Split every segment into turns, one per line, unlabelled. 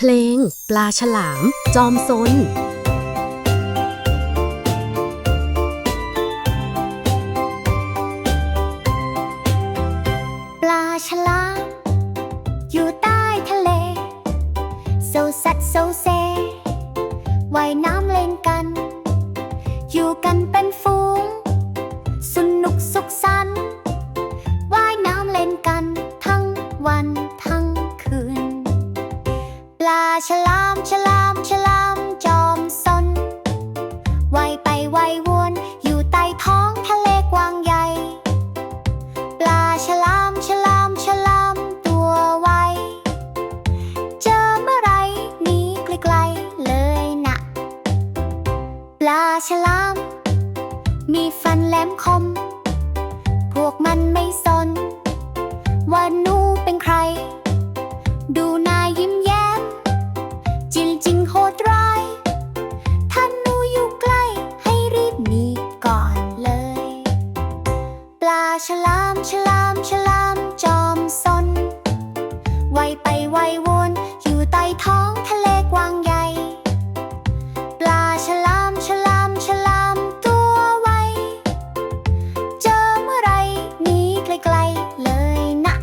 เพลง ปลาฉลาม จอมซน
ปลาฉลาม อยู่ใต้ทะเลโซซัดโซเซว่ายน้ำเล่นกัน อยู่กันเป็นฝู ลาฉลามฉลามฉลามจอมซนว่ายไปว่ายวนอยู่ใต้ท้องทะเลกว้างใหญ่ ปลาฉลามฉลามฉลามตัวไวเจอเมื่อไรหนีไกลๆเลยนะปลาฉลาม มีฟันแหลมคม พวกมันไม่สน ว่าหนูเป็นใคร ดู ท้องทะเลกว้างใหญ่ ปลาฉลามฉลามฉลามตัวไว เจอเมื่อไรหนีไกลๆเลยนะ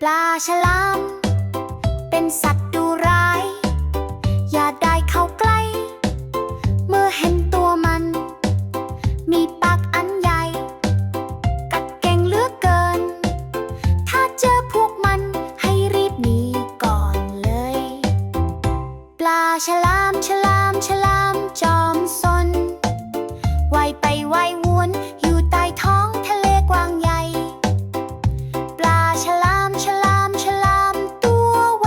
ปลาฉลาม เป็นสัตว์ดุาฉลามฉลามฉลามจอมซนว่ายไปว่ายวนอยู่ใต้ท้องทะเลกว้างใหญ่ ปลาฉลามฉลามฉลามตัวไว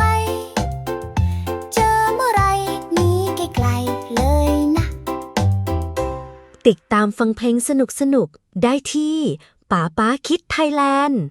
เจอเมื่อไรหนีไกลๆเลยนะ
ติดตามฟังเพลงสนุกๆได้ที่ป๋าป้าคิดไทยแลนด์